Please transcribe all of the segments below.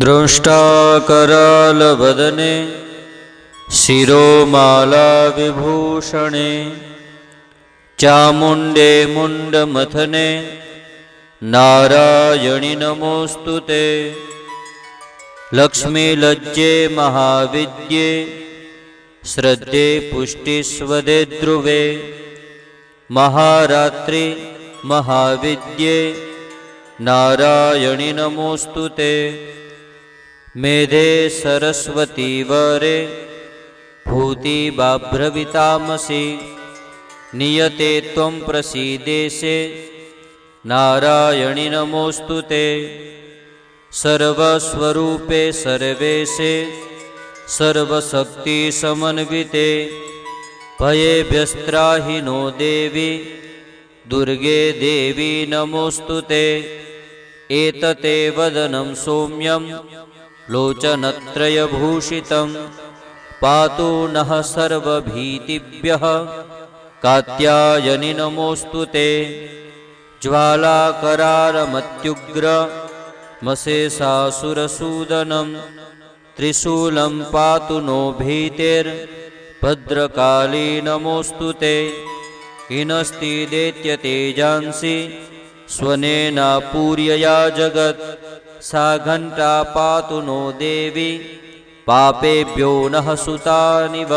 दृष्टाकरालवदने शिरोमालाविभूषणे चामुण्डे मुण्डमथने नारायणि नमोऽस्तु ते। लक्ष्मीलज्जे महाविद्ये श्रद्धे पुष्टिस्वदे ध्रुवे। महारात्रि महाविद्ये नारायणि नमोऽस्तु ते મેધે સરસ્વતી વરે ભૂતિ બાભ્રવિતામસી નિયતે ત્વં પ્રસીદેશે નારાયણી નમોસ્તુ તે સર્વસ્વરૂપે સર્વેશે સર્વશક્તિ સમન્વિતે ભયેભ્યસ્ત્રાહિનો દેવી દુર્ગે દેવી નમોસ્તુ તે એતતે વદનમ સૌમ્યમ लोचनत्रयभूषितं पातु नः सर्वभीतिभ्यः। कात्यायनि नमोऽस्तु ते। ज्वालाकरारमत्युग्र मशेषासुरसूदनं त्रिशूलं पातु नो भीतिर्भद्रकाली नमोऽस्तु ते। हिनस्ति दैत्यतेजांसि स्वनेनापूर्यया जगत् सा घण्टा पातु नो देवी पापेभ्यो नः सुतानिव।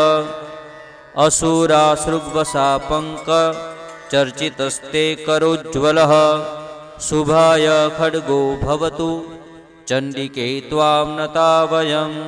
असुरासृग्वशापङ्क चर्चितस्ते करोज्ज्वलः शुभाय खड्गो भवतु चण्डिके त्वां नता वयम्